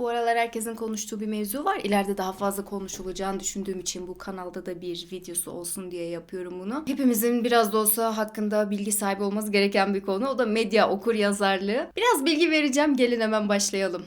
Bu aralar herkesin konuştuğu bir mevzu var. İleride daha fazla konuşulacağını düşündüğüm için bu kanalda da bir videosu olsun diye yapıyorum bunu. Hepimizin biraz da olsa hakkında bilgi sahibi olması gereken bir konu. O da medya okur yazarlığı. Biraz bilgi vereceğim. Gelin hemen başlayalım.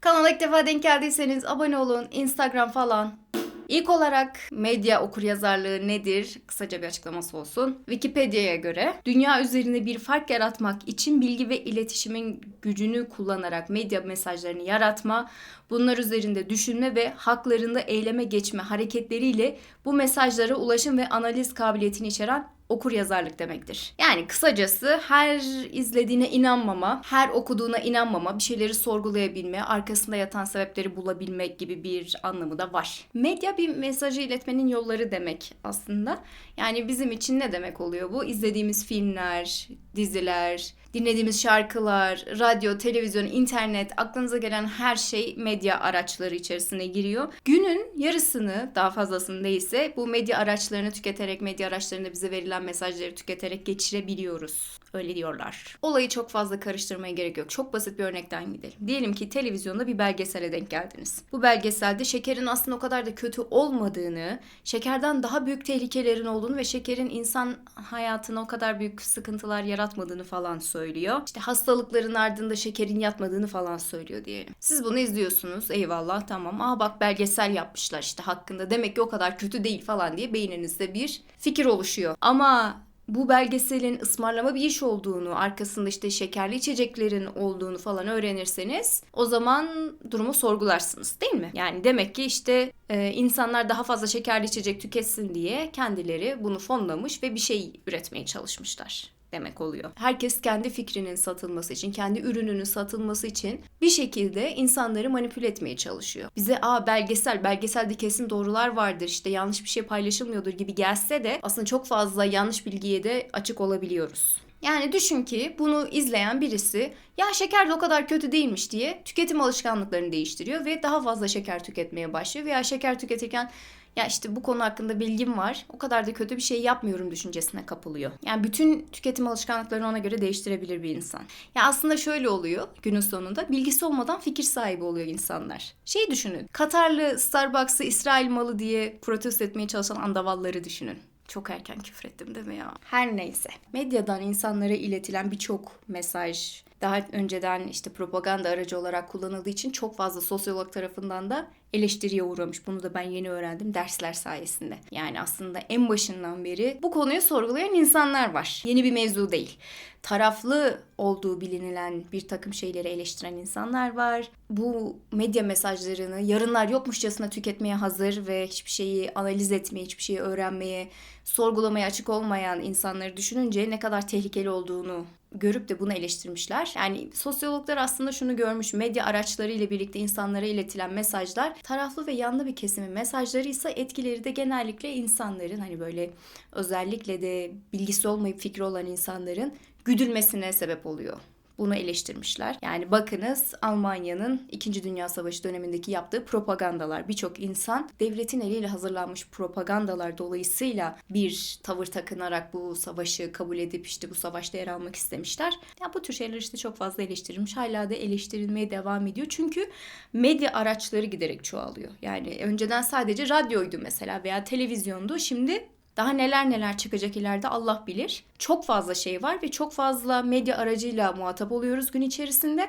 Kanala ilk defa denk geldiyseniz abone olun. Instagram falan. İlk olarak medya okuryazarlığı nedir? Kısaca bir açıklaması olsun. Wikipedia'ya göre dünya üzerinde bir fark yaratmak için bilgi ve iletişimin gücünü kullanarak medya mesajlarını yaratma, bunlar üzerinde düşünme ve haklarında eyleme geçme hareketleriyle bu mesajlara ulaşım ve analiz kabiliyetini içeren okur yazarlık demektir. Yani kısacası her izlediğine inanmama, her okuduğuna inanmama, bir şeyleri sorgulayabilme, arkasında yatan sebepleri bulabilmek gibi bir anlamı da var. Medya bir mesajı iletmenin yolları demek aslında. Yani bizim için ne demek oluyor bu? İzlediğimiz filmler, diziler, dinlediğimiz şarkılar, radyo, televizyon, internet, aklınıza gelen her şey medya araçları içerisine giriyor. Günün yarısını, daha fazlasını değilse bu medya araçlarını tüketerek, medya araçlarında bize verilen mesajları tüketerek geçirebiliyoruz. Öyle diyorlar. Olayı çok fazla karıştırmaya gerek yok. Çok basit bir örnekten gidelim. Diyelim ki televizyonda bir belgesele denk geldiniz. Bu belgeselde şekerin aslında o kadar da kötü olmadığını, şekerden daha büyük tehlikelerin olduğunu ve şekerin insan hayatına o kadar büyük sıkıntılar yaratmadığını falan söylüyor. İşte hastalıkların ardında şekerin yatmadığını falan söylüyor diyelim. Siz bunu izliyorsunuz. Eyvallah tamam. Aa bak belgesel yapmışlar işte hakkında. Demek ki o kadar kötü değil falan diye beyninizde bir fikir oluşuyor. Ama bu belgeselin ısmarlama bir iş olduğunu, arkasında işte şekerli içeceklerin olduğunu falan öğrenirseniz o zaman durumu sorgularsınız değil mi? Yani demek ki işte e, insanlar daha fazla şekerli içecek tüketsin diye kendileri bunu fonlamış ve bir şey üretmeye çalışmışlar demek oluyor. Herkes kendi fikrinin satılması için, kendi ürününün satılması için bir şekilde insanları manipüle etmeye çalışıyor. Bize aa belgesel, belgeselde kesin doğrular vardır, işte yanlış bir şey paylaşılmıyordur gibi gelse de aslında çok fazla yanlış bilgiye de açık olabiliyoruz. Yani düşün ki bunu izleyen birisi ya şeker de o kadar kötü değilmiş diye tüketim alışkanlıklarını değiştiriyor ve daha fazla şeker tüketmeye başlıyor veya şeker tüketirken ya işte bu konu hakkında bilgim var. O kadar da kötü bir şey yapmıyorum düşüncesine kapılıyor. Yani bütün tüketim alışkanlıklarını ona göre değiştirebilir bir insan. Ya aslında şöyle oluyor günün sonunda bilgisi olmadan fikir sahibi oluyor insanlar. Şey düşünün. Katarlı Starbucks'ı İsrail malı diye protesto etmeye çalışan andavalları düşünün. Çok erken küfrettim değil mi ya? Her neyse. Medyadan insanlara iletilen birçok mesaj, daha önceden işte propaganda aracı olarak kullanıldığı için çok fazla sosyolog tarafından da eleştiriye uğramış. Bunu da ben yeni öğrendim dersler sayesinde. Yani aslında en başından beri bu konuyu sorgulayan insanlar var. Yeni bir mevzu değil. Taraflı olduğu bilinilen bir takım şeyleri eleştiren insanlar var. Bu medya mesajlarını yarınlar yokmuşçasına tüketmeye hazır ve hiçbir şeyi analiz etmeye, hiçbir şeyi öğrenmeye, sorgulamaya açık olmayan insanları düşününce ne kadar tehlikeli olduğunu görüp de bunu eleştirmişler. Yani sosyologlar aslında şunu görmüş. Medya araçları ile birlikte insanlara iletilen mesajlar taraflı ve yanlı bir kesimin mesajları ise etkileri de genellikle insanların hani böyle özellikle de bilgisi olmayıp fikri olan insanların güdülmesine sebep oluyor bunu eleştirmişler. Yani bakınız Almanya'nın 2. Dünya Savaşı dönemindeki yaptığı propagandalar. Birçok insan devletin eliyle hazırlanmış propagandalar dolayısıyla bir tavır takınarak bu savaşı kabul edip işte bu savaşta yer almak istemişler. Ya bu tür şeyler işte çok fazla eleştirilmiş. Hala da eleştirilmeye devam ediyor. Çünkü medya araçları giderek çoğalıyor. Yani önceden sadece radyoydu mesela veya televizyondu. Şimdi daha neler neler çıkacak ileride Allah bilir. Çok fazla şey var ve çok fazla medya aracıyla muhatap oluyoruz gün içerisinde.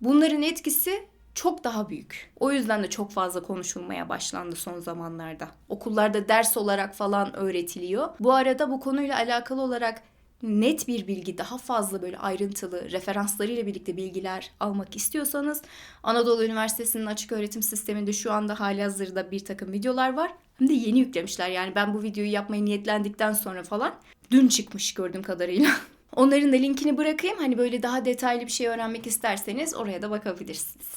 Bunların etkisi çok daha büyük. O yüzden de çok fazla konuşulmaya başlandı son zamanlarda. Okullarda ders olarak falan öğretiliyor. Bu arada bu konuyla alakalı olarak net bir bilgi, daha fazla böyle ayrıntılı referanslarıyla birlikte bilgiler almak istiyorsanız Anadolu Üniversitesi'nin açık öğretim sisteminde şu anda hali hazırda bir takım videolar var. Hem de yeni yüklemişler yani ben bu videoyu yapmayı niyetlendikten sonra falan dün çıkmış gördüğüm kadarıyla. Onların da linkini bırakayım. Hani böyle daha detaylı bir şey öğrenmek isterseniz oraya da bakabilirsiniz.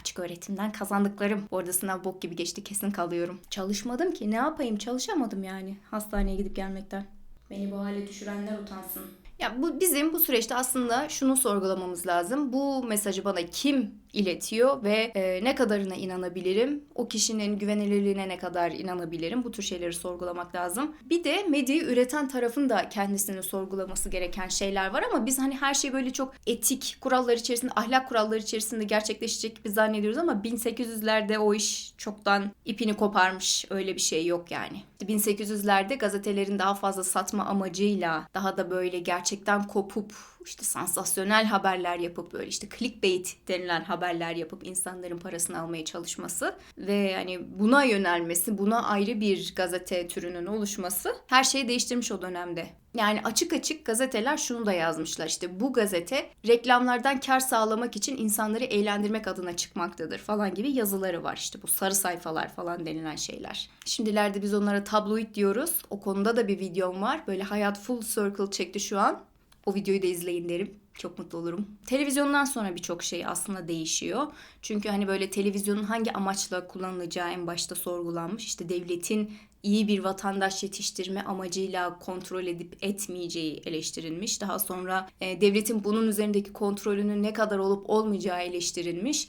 Açık öğretimden kazandıklarım. Bu arada sınav bok gibi geçti kesin kalıyorum. Çalışmadım ki ne yapayım çalışamadım yani hastaneye gidip gelmekten. Beni bu hale düşürenler utansın. Ya bu bizim bu süreçte aslında şunu sorgulamamız lazım. Bu mesajı bana kim iletiyor ve e, ne kadarına inanabilirim? O kişinin güvenilirliğine ne kadar inanabilirim? Bu tür şeyleri sorgulamak lazım. Bir de medyayı üreten tarafın da kendisini sorgulaması gereken şeyler var ama biz hani her şey böyle çok etik kurallar içerisinde, ahlak kuralları içerisinde gerçekleşecek gibi zannediyoruz ama 1800'lerde o iş çoktan ipini koparmış. Öyle bir şey yok yani. 1800'lerde gazetelerin daha fazla satma amacıyla daha da böyle gerçekten kopup işte sansasyonel haberler yapıp böyle işte clickbait denilen haberler yapıp insanların parasını almaya çalışması ve yani buna yönelmesi, buna ayrı bir gazete türünün oluşması her şeyi değiştirmiş o dönemde. Yani açık açık gazeteler şunu da yazmışlar işte bu gazete reklamlardan kar sağlamak için insanları eğlendirmek adına çıkmaktadır falan gibi yazıları var işte bu sarı sayfalar falan denilen şeyler. Şimdilerde biz onlara tabloid diyoruz. O konuda da bir videom var. Böyle hayat full circle çekti şu an. O videoyu da izleyin derim. Çok mutlu olurum. Televizyondan sonra birçok şey aslında değişiyor. Çünkü hani böyle televizyonun hangi amaçla kullanılacağı en başta sorgulanmış. İşte devletin iyi bir vatandaş yetiştirme amacıyla kontrol edip etmeyeceği eleştirilmiş. Daha sonra e, devletin bunun üzerindeki kontrolünün ne kadar olup olmayacağı eleştirilmiş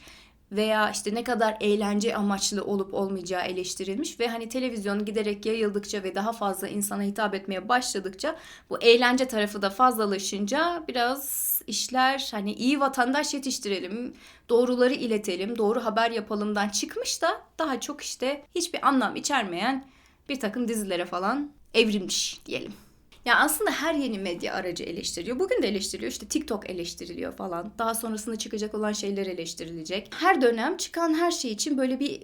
veya işte ne kadar eğlence amaçlı olup olmayacağı eleştirilmiş ve hani televizyon giderek yayıldıkça ve daha fazla insana hitap etmeye başladıkça bu eğlence tarafı da fazlalaşınca biraz işler hani iyi vatandaş yetiştirelim, doğruları iletelim, doğru haber yapalımdan çıkmış da daha çok işte hiçbir anlam içermeyen bir takım dizilere falan evrilmiş diyelim. Ya aslında her yeni medya aracı eleştiriliyor. Bugün de eleştiriliyor. İşte TikTok eleştiriliyor falan. Daha sonrasında çıkacak olan şeyler eleştirilecek. Her dönem çıkan her şey için böyle bir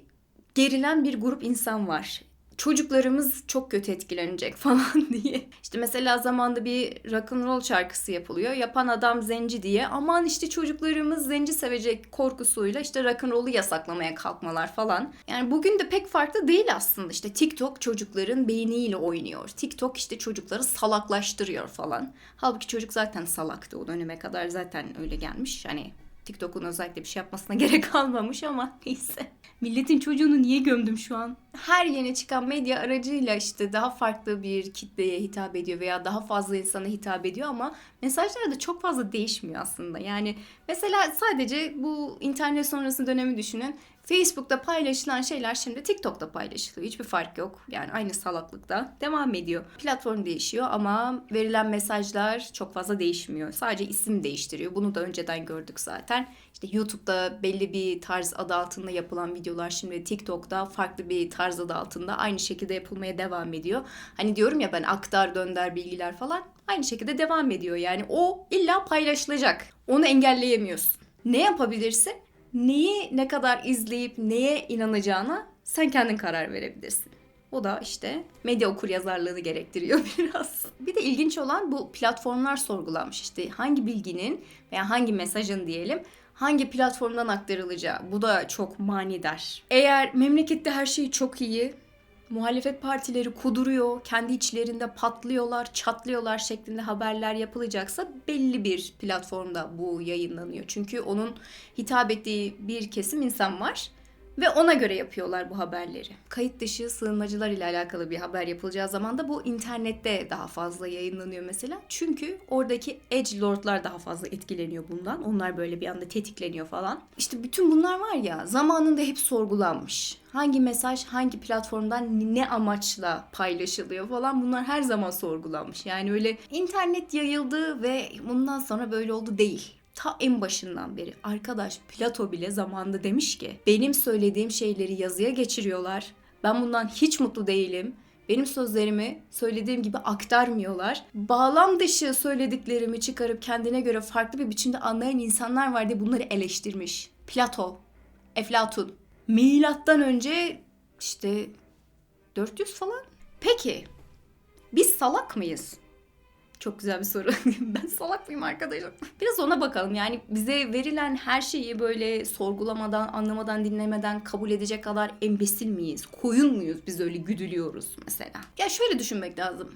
gerilen bir grup insan var çocuklarımız çok kötü etkilenecek falan diye. İşte mesela zamanda bir rock and roll şarkısı yapılıyor. Yapan adam zenci diye. Aman işte çocuklarımız zenci sevecek korkusuyla işte rock and roll'u yasaklamaya kalkmalar falan. Yani bugün de pek farklı değil aslında. İşte TikTok çocukların beyniyle oynuyor. TikTok işte çocukları salaklaştırıyor falan. Halbuki çocuk zaten salaktı o döneme kadar zaten öyle gelmiş. Hani TikTok'un özellikle bir şey yapmasına gerek kalmamış ama neyse. Milletin çocuğunu niye gömdüm şu an? Her yeni çıkan medya aracıyla işte daha farklı bir kitleye hitap ediyor veya daha fazla insana hitap ediyor ama mesajlar da çok fazla değişmiyor aslında. Yani mesela sadece bu internet sonrası dönemi düşünün. Facebook'ta paylaşılan şeyler şimdi TikTok'ta paylaşılıyor. Hiçbir fark yok. Yani aynı salaklıkta devam ediyor. Platform değişiyor ama verilen mesajlar çok fazla değişmiyor. Sadece isim değiştiriyor. Bunu da önceden gördük zaten. İşte YouTube'da belli bir tarz adı altında yapılan videolar şimdi TikTok'ta farklı bir tarz adı altında aynı şekilde yapılmaya devam ediyor. Hani diyorum ya ben aktar dönder bilgiler falan aynı şekilde devam ediyor. Yani o illa paylaşılacak. Onu engelleyemiyorsun. Ne yapabilirsin? Neyi ne kadar izleyip neye inanacağına sen kendin karar verebilirsin. O da işte medya okur yazarlığını gerektiriyor biraz. Bir de ilginç olan bu platformlar sorgulanmış. İşte hangi bilginin veya hangi mesajın diyelim hangi platformdan aktarılacağı. Bu da çok manidar. Eğer memlekette her şey çok iyi, muhalefet partileri kuduruyor, kendi içlerinde patlıyorlar, çatlıyorlar şeklinde haberler yapılacaksa belli bir platformda bu yayınlanıyor. Çünkü onun hitap ettiği bir kesim insan var ve ona göre yapıyorlar bu haberleri. Kayıt dışı sığınmacılar ile alakalı bir haber yapılacağı zaman da bu internette daha fazla yayınlanıyor mesela. Çünkü oradaki edge lordlar daha fazla etkileniyor bundan. Onlar böyle bir anda tetikleniyor falan. İşte bütün bunlar var ya zamanında hep sorgulanmış. Hangi mesaj hangi platformdan ne amaçla paylaşılıyor falan bunlar her zaman sorgulanmış. Yani öyle internet yayıldı ve bundan sonra böyle oldu değil ta en başından beri arkadaş Plato bile zamanında demiş ki benim söylediğim şeyleri yazıya geçiriyorlar. Ben bundan hiç mutlu değilim. Benim sözlerimi söylediğim gibi aktarmıyorlar. Bağlam dışı söylediklerimi çıkarıp kendine göre farklı bir biçimde anlayan insanlar var diye bunları eleştirmiş. Plato, Eflatun. Milattan önce işte 400 falan. Peki biz salak mıyız? Çok güzel bir soru. ben salak mıyım arkadaşım? Biraz ona bakalım. Yani bize verilen her şeyi böyle sorgulamadan, anlamadan, dinlemeden kabul edecek kadar embesil miyiz? Koyun muyuz biz öyle güdülüyoruz mesela? Ya şöyle düşünmek lazım.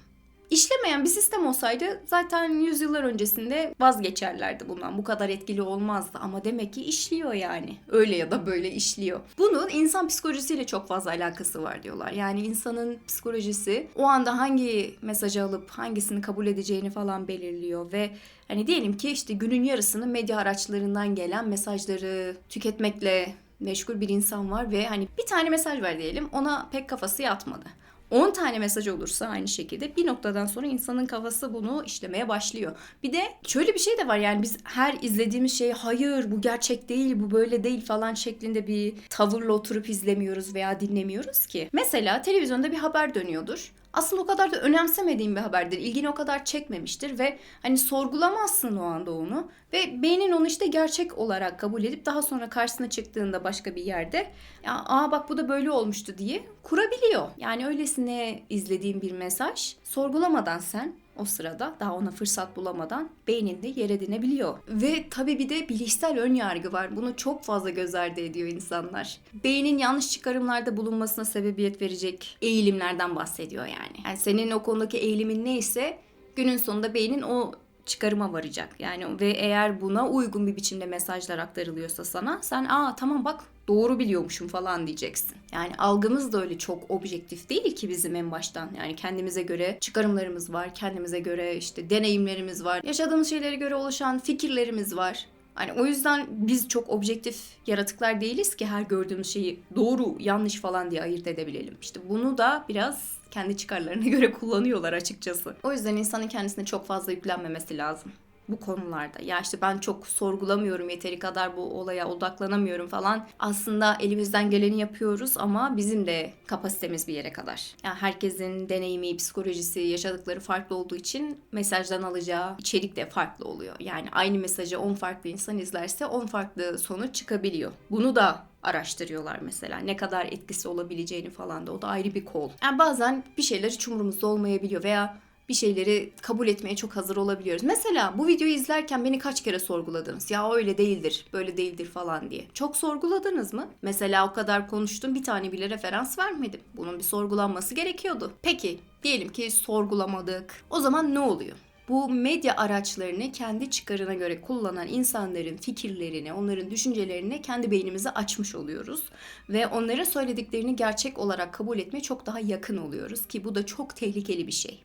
İşlemeyen bir sistem olsaydı zaten yüzyıllar öncesinde vazgeçerlerdi bundan. Bu kadar etkili olmazdı ama demek ki işliyor yani. Öyle ya da böyle işliyor. Bunun insan psikolojisiyle çok fazla alakası var diyorlar. Yani insanın psikolojisi o anda hangi mesajı alıp hangisini kabul edeceğini falan belirliyor ve hani diyelim ki işte günün yarısını medya araçlarından gelen mesajları tüketmekle meşgul bir insan var ve hani bir tane mesaj var diyelim ona pek kafası yatmadı. 10 tane mesaj olursa aynı şekilde bir noktadan sonra insanın kafası bunu işlemeye başlıyor. Bir de şöyle bir şey de var yani biz her izlediğimiz şeyi hayır bu gerçek değil bu böyle değil falan şeklinde bir tavırla oturup izlemiyoruz veya dinlemiyoruz ki. Mesela televizyonda bir haber dönüyordur aslında o kadar da önemsemediğin bir haberdir. İlgini o kadar çekmemiştir ve hani sorgulamazsın o anda onu. Ve beynin onu işte gerçek olarak kabul edip daha sonra karşısına çıktığında başka bir yerde ya aa bak bu da böyle olmuştu diye kurabiliyor. Yani öylesine izlediğin bir mesaj sorgulamadan sen o sırada daha ona fırsat bulamadan beyninde yer edinebiliyor. Ve tabii bir de bilişsel ön yargı var. Bunu çok fazla göz ardı ediyor insanlar. Beynin yanlış çıkarımlarda bulunmasına sebebiyet verecek eğilimlerden bahsediyor yani. Yani senin o konudaki eğilimin neyse günün sonunda beynin o çıkarıma varacak. Yani ve eğer buna uygun bir biçimde mesajlar aktarılıyorsa sana sen aa tamam bak doğru biliyormuşum falan diyeceksin. Yani algımız da öyle çok objektif değil ki bizim en baştan. Yani kendimize göre çıkarımlarımız var, kendimize göre işte deneyimlerimiz var, yaşadığımız şeylere göre oluşan fikirlerimiz var. Hani o yüzden biz çok objektif yaratıklar değiliz ki her gördüğümüz şeyi doğru, yanlış falan diye ayırt edebilelim. İşte bunu da biraz kendi çıkarlarına göre kullanıyorlar açıkçası. O yüzden insanın kendisine çok fazla yüklenmemesi lazım bu konularda. Ya işte ben çok sorgulamıyorum yeteri kadar bu olaya odaklanamıyorum falan. Aslında elimizden geleni yapıyoruz ama bizim de kapasitemiz bir yere kadar. Yani herkesin deneyimi, psikolojisi, yaşadıkları farklı olduğu için mesajdan alacağı içerik de farklı oluyor. Yani aynı mesajı 10 farklı insan izlerse 10 farklı sonuç çıkabiliyor. Bunu da araştırıyorlar mesela. Ne kadar etkisi olabileceğini falan da o da ayrı bir kol. Yani bazen bir şeyler hiç umurumuzda olmayabiliyor veya bir şeyleri kabul etmeye çok hazır olabiliyoruz. Mesela bu videoyu izlerken beni kaç kere sorguladınız? Ya öyle değildir, böyle değildir falan diye. Çok sorguladınız mı? Mesela o kadar konuştum bir tane bile referans vermedim. Bunun bir sorgulanması gerekiyordu. Peki diyelim ki sorgulamadık. O zaman ne oluyor? bu medya araçlarını kendi çıkarına göre kullanan insanların fikirlerini, onların düşüncelerini kendi beynimize açmış oluyoruz ve onların söylediklerini gerçek olarak kabul etmeye çok daha yakın oluyoruz ki bu da çok tehlikeli bir şey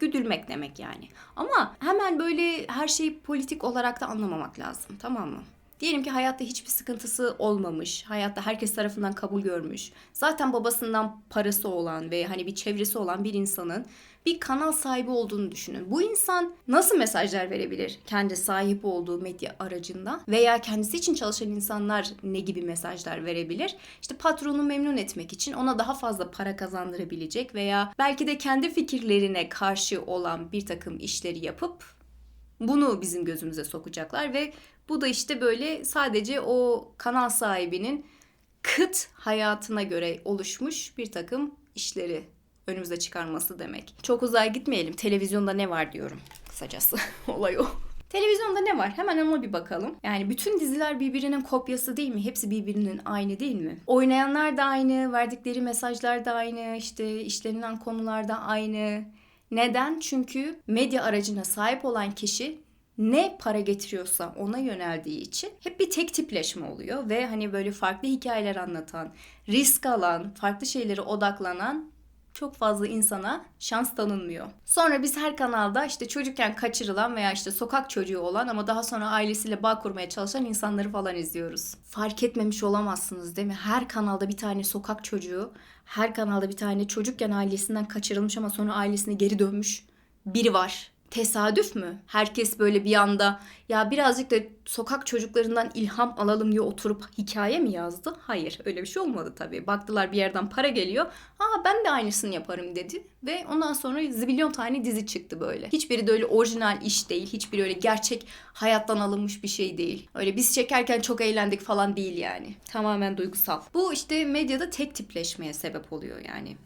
güdülmek demek yani. Ama hemen böyle her şeyi politik olarak da anlamamak lazım tamam mı? Diyelim ki hayatta hiçbir sıkıntısı olmamış, hayatta herkes tarafından kabul görmüş. Zaten babasından parası olan ve hani bir çevresi olan bir insanın bir kanal sahibi olduğunu düşünün. Bu insan nasıl mesajlar verebilir kendi sahip olduğu medya aracında veya kendisi için çalışan insanlar ne gibi mesajlar verebilir? İşte patronu memnun etmek için ona daha fazla para kazandırabilecek veya belki de kendi fikirlerine karşı olan bir takım işleri yapıp bunu bizim gözümüze sokacaklar ve bu da işte böyle sadece o kanal sahibinin kıt hayatına göre oluşmuş bir takım işleri önümüze çıkarması demek. Çok uzağa gitmeyelim. Televizyonda ne var diyorum kısacası. Olay o. Televizyonda ne var? Hemen ona bir bakalım. Yani bütün diziler birbirinin kopyası değil mi? Hepsi birbirinin aynı değil mi? Oynayanlar da aynı, verdikleri mesajlar da aynı, işte işlenilen konular da aynı. Neden? Çünkü medya aracına sahip olan kişi ne para getiriyorsa ona yöneldiği için hep bir tek tipleşme oluyor ve hani böyle farklı hikayeler anlatan, risk alan, farklı şeylere odaklanan çok fazla insana şans tanınmıyor. Sonra biz her kanalda işte çocukken kaçırılan veya işte sokak çocuğu olan ama daha sonra ailesiyle bağ kurmaya çalışan insanları falan izliyoruz. Fark etmemiş olamazsınız değil mi? Her kanalda bir tane sokak çocuğu, her kanalda bir tane çocukken ailesinden kaçırılmış ama sonra ailesine geri dönmüş biri var tesadüf mü? Herkes böyle bir anda ya birazcık da sokak çocuklarından ilham alalım diye oturup hikaye mi yazdı? Hayır öyle bir şey olmadı tabii. Baktılar bir yerden para geliyor. Aa ben de aynısını yaparım dedi. Ve ondan sonra zibilyon tane dizi çıktı böyle. Hiçbiri de öyle orijinal iş değil. Hiçbiri öyle gerçek hayattan alınmış bir şey değil. Öyle biz çekerken çok eğlendik falan değil yani. Tamamen duygusal. Bu işte medyada tek tipleşmeye sebep oluyor yani.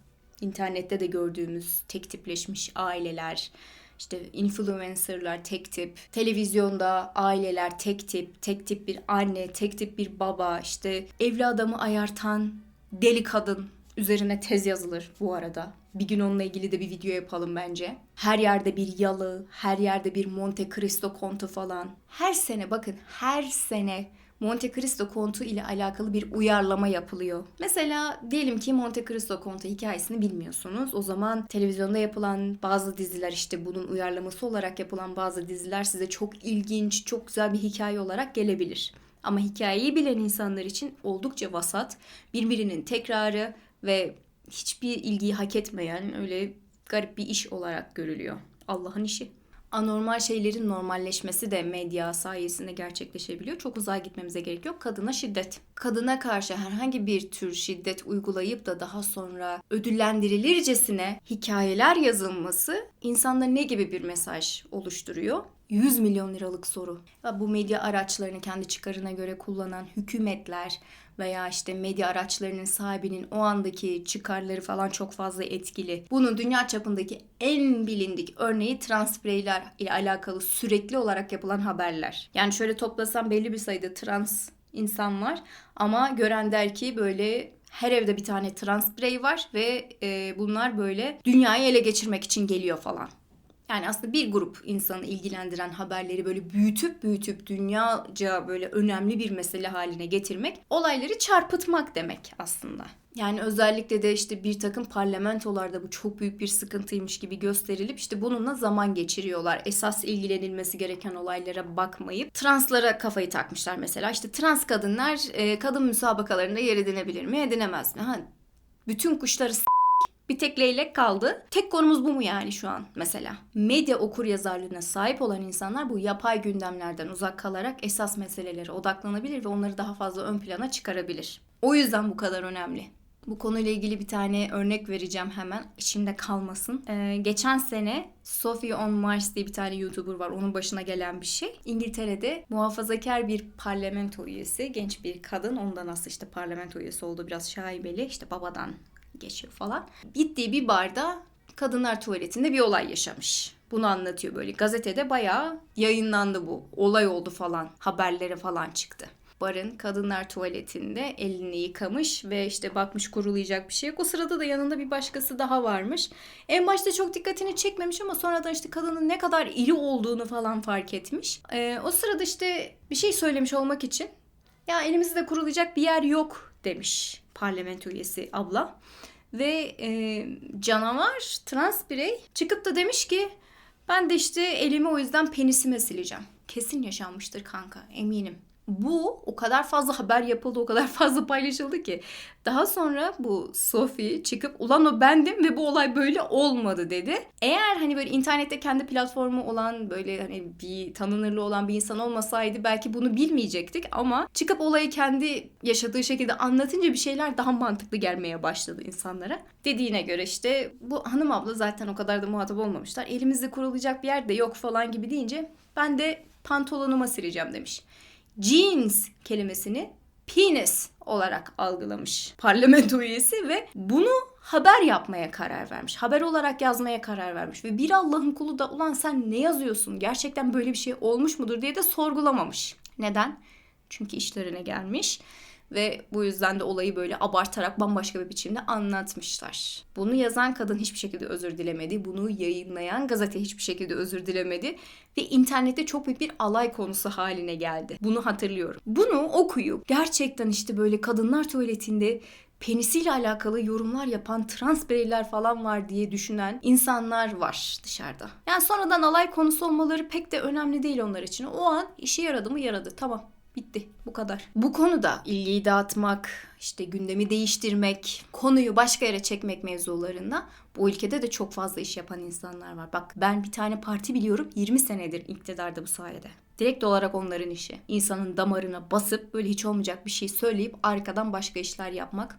İnternette de gördüğümüz tek tipleşmiş aileler, işte influencerlar tek tip, televizyonda aileler tek tip, tek tip bir anne, tek tip bir baba, işte evli adamı ayartan deli kadın Üzerine tez yazılır bu arada. Bir gün onunla ilgili de bir video yapalım bence. Her yerde bir yalı, her yerde bir Monte Cristo kontu falan. Her sene bakın her sene Monte Cristo kontu ile alakalı bir uyarlama yapılıyor. Mesela diyelim ki Monte Cristo kontu hikayesini bilmiyorsunuz. O zaman televizyonda yapılan bazı diziler işte bunun uyarlaması olarak yapılan bazı diziler size çok ilginç, çok güzel bir hikaye olarak gelebilir. Ama hikayeyi bilen insanlar için oldukça vasat, birbirinin tekrarı ve hiçbir ilgiyi hak etmeyen öyle garip bir iş olarak görülüyor. Allah'ın işi. Anormal şeylerin normalleşmesi de medya sayesinde gerçekleşebiliyor. Çok uzağa gitmemize gerek yok. Kadına şiddet. Kadına karşı herhangi bir tür şiddet uygulayıp da daha sonra ödüllendirilircesine hikayeler yazılması insanda ne gibi bir mesaj oluşturuyor? 100 milyon liralık soru. Bu medya araçlarını kendi çıkarına göre kullanan hükümetler veya işte medya araçlarının sahibinin o andaki çıkarları falan çok fazla etkili. Bunun dünya çapındaki en bilindik örneği trans bireyler ile alakalı sürekli olarak yapılan haberler. Yani şöyle toplasam belli bir sayıda trans insan var ama gören der ki böyle her evde bir tane trans birey var ve e, bunlar böyle dünyayı ele geçirmek için geliyor falan. Yani aslında bir grup insanı ilgilendiren haberleri böyle büyütüp büyütüp dünyaca böyle önemli bir mesele haline getirmek olayları çarpıtmak demek aslında. Yani özellikle de işte bir takım parlamentolarda bu çok büyük bir sıkıntıymış gibi gösterilip işte bununla zaman geçiriyorlar. Esas ilgilenilmesi gereken olaylara bakmayıp translara kafayı takmışlar mesela. İşte trans kadınlar e, kadın müsabakalarında yer edinebilir mi edinemez mi? Ha, bütün kuşları s- bir tek leylek kaldı. Tek konumuz bu mu yani şu an mesela? Medya okur yazarlığına sahip olan insanlar bu yapay gündemlerden uzak kalarak esas meselelere odaklanabilir ve onları daha fazla ön plana çıkarabilir. O yüzden bu kadar önemli. Bu konuyla ilgili bir tane örnek vereceğim hemen. İçimde kalmasın. Ee, geçen sene Sophie on Mars diye bir tane YouTuber var. Onun başına gelen bir şey. İngiltere'de muhafazakar bir parlamento üyesi, genç bir kadın. Ondan nasıl işte parlamento üyesi oldu biraz şaibeli. İşte babadan geçiyor falan. Gittiği bir barda kadınlar tuvaletinde bir olay yaşamış. Bunu anlatıyor böyle. Gazetede bayağı yayınlandı bu. Olay oldu falan. Haberlere falan çıktı. Barın kadınlar tuvaletinde elini yıkamış ve işte bakmış kurulayacak bir şey yok. O sırada da yanında bir başkası daha varmış. En başta çok dikkatini çekmemiş ama sonradan işte kadının ne kadar iri olduğunu falan fark etmiş. Ee, o sırada işte bir şey söylemiş olmak için ya elimizde kurulayacak bir yer yok demiş parlamento üyesi abla. Ve e, canavar trans birey çıkıp da demiş ki ben de işte elimi o yüzden penisime sileceğim. Kesin yaşanmıştır kanka eminim. Bu o kadar fazla haber yapıldı, o kadar fazla paylaşıldı ki. Daha sonra bu Sophie çıkıp ulan o bendim ve bu olay böyle olmadı dedi. Eğer hani böyle internette kendi platformu olan böyle hani bir tanınırlığı olan bir insan olmasaydı belki bunu bilmeyecektik ama çıkıp olayı kendi yaşadığı şekilde anlatınca bir şeyler daha mantıklı gelmeye başladı insanlara. Dediğine göre işte bu hanım abla zaten o kadar da muhatap olmamışlar. Elimizde kurulayacak bir yer de yok falan gibi deyince ben de pantolonuma sileceğim demiş jeans kelimesini penis olarak algılamış parlamento üyesi ve bunu haber yapmaya karar vermiş. Haber olarak yazmaya karar vermiş ve bir Allah'ın kulu da ulan sen ne yazıyorsun? Gerçekten böyle bir şey olmuş mudur diye de sorgulamamış. Neden? Çünkü işlerine gelmiş ve bu yüzden de olayı böyle abartarak bambaşka bir biçimde anlatmışlar. Bunu yazan kadın hiçbir şekilde özür dilemedi. Bunu yayınlayan gazete hiçbir şekilde özür dilemedi ve internette çok büyük bir alay konusu haline geldi. Bunu hatırlıyorum. Bunu okuyup gerçekten işte böyle kadınlar tuvaletinde penisiyle alakalı yorumlar yapan trans bireyler falan var diye düşünen insanlar var dışarıda. Yani sonradan alay konusu olmaları pek de önemli değil onlar için. O an işe yaradı mı yaradı. Tamam. Bitti. Bu kadar. Bu konuda ilgiyi dağıtmak, işte gündemi değiştirmek, konuyu başka yere çekmek mevzularında bu ülkede de çok fazla iş yapan insanlar var. Bak ben bir tane parti biliyorum 20 senedir iktidarda bu sayede. Direkt olarak onların işi. İnsanın damarına basıp böyle hiç olmayacak bir şey söyleyip arkadan başka işler yapmak.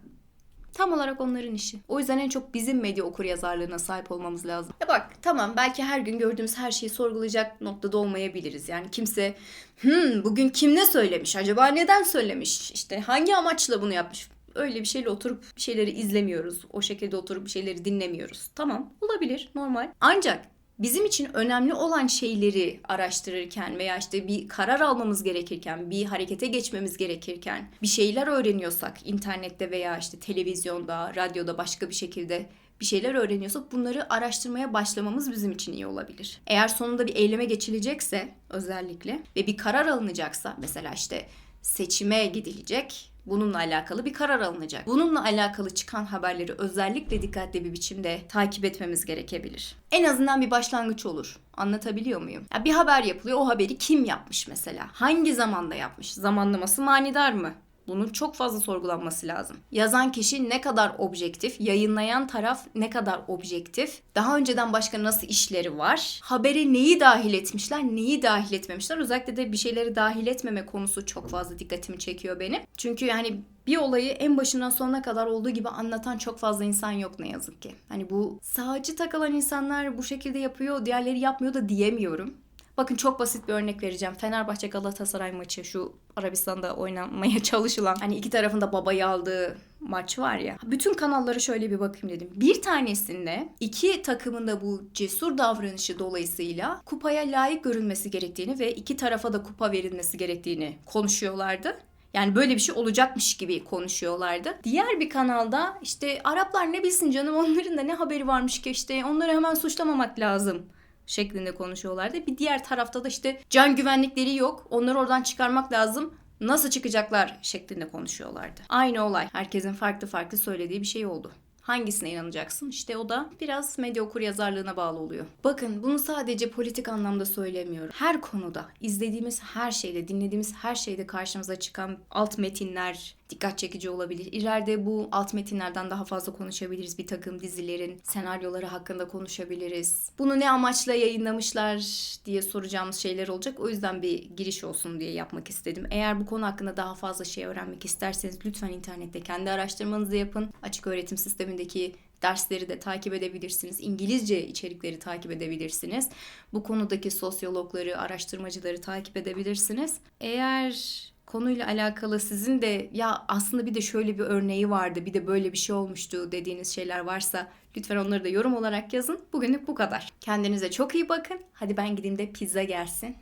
Tam olarak onların işi. O yüzden en çok bizim medya okur yazarlığına sahip olmamız lazım. Ya bak tamam belki her gün gördüğümüz her şeyi sorgulayacak noktada olmayabiliriz. Yani kimse hmm, bugün kim ne söylemiş acaba neden söylemiş işte hangi amaçla bunu yapmış öyle bir şeyle oturup bir şeyleri izlemiyoruz. O şekilde oturup bir şeyleri dinlemiyoruz. Tamam olabilir normal. Ancak bizim için önemli olan şeyleri araştırırken veya işte bir karar almamız gerekirken, bir harekete geçmemiz gerekirken, bir şeyler öğreniyorsak internette veya işte televizyonda, radyoda başka bir şekilde bir şeyler öğreniyorsak bunları araştırmaya başlamamız bizim için iyi olabilir. Eğer sonunda bir eyleme geçilecekse özellikle ve bir karar alınacaksa mesela işte seçime gidilecek. Bununla alakalı bir karar alınacak. Bununla alakalı çıkan haberleri özellikle dikkatli bir biçimde takip etmemiz gerekebilir. En azından bir başlangıç olur. Anlatabiliyor muyum? Ya bir haber yapılıyor. O haberi kim yapmış mesela? Hangi zamanda yapmış? Zamanlaması manidar mı? Bunun çok fazla sorgulanması lazım. Yazan kişi ne kadar objektif, yayınlayan taraf ne kadar objektif, daha önceden başka nasıl işleri var, habere neyi dahil etmişler, neyi dahil etmemişler. Özellikle de bir şeyleri dahil etmeme konusu çok fazla dikkatimi çekiyor benim. Çünkü yani bir olayı en başından sonuna kadar olduğu gibi anlatan çok fazla insan yok ne yazık ki. Hani bu sağcı takılan insanlar bu şekilde yapıyor, diğerleri yapmıyor da diyemiyorum. Bakın çok basit bir örnek vereceğim. Fenerbahçe Galatasaray maçı şu Arabistan'da oynanmaya çalışılan hani iki tarafında babayı aldığı maç var ya. Bütün kanallara şöyle bir bakayım dedim. Bir tanesinde iki takımın da bu cesur davranışı dolayısıyla kupaya layık görülmesi gerektiğini ve iki tarafa da kupa verilmesi gerektiğini konuşuyorlardı. Yani böyle bir şey olacakmış gibi konuşuyorlardı. Diğer bir kanalda işte Araplar ne bilsin canım onların da ne haberi varmış ki işte onları hemen suçlamamak lazım şeklinde konuşuyorlardı. Bir diğer tarafta da işte can güvenlikleri yok. Onları oradan çıkarmak lazım. Nasıl çıkacaklar şeklinde konuşuyorlardı. Aynı olay. Herkesin farklı farklı söylediği bir şey oldu. Hangisine inanacaksın? İşte o da biraz medya okur yazarlığına bağlı oluyor. Bakın bunu sadece politik anlamda söylemiyorum. Her konuda, izlediğimiz her şeyde, dinlediğimiz her şeyde karşımıza çıkan alt metinler dikkat çekici olabilir. İleride bu alt metinlerden daha fazla konuşabiliriz. Bir takım dizilerin senaryoları hakkında konuşabiliriz. Bunu ne amaçla yayınlamışlar diye soracağımız şeyler olacak. O yüzden bir giriş olsun diye yapmak istedim. Eğer bu konu hakkında daha fazla şey öğrenmek isterseniz lütfen internette kendi araştırmanızı yapın. Açık öğretim sistemindeki dersleri de takip edebilirsiniz. İngilizce içerikleri takip edebilirsiniz. Bu konudaki sosyologları, araştırmacıları takip edebilirsiniz. Eğer konuyla alakalı sizin de ya aslında bir de şöyle bir örneği vardı, bir de böyle bir şey olmuştu dediğiniz şeyler varsa lütfen onları da yorum olarak yazın. Bugünlük bu kadar. Kendinize çok iyi bakın. Hadi ben gideyim de pizza gelsin.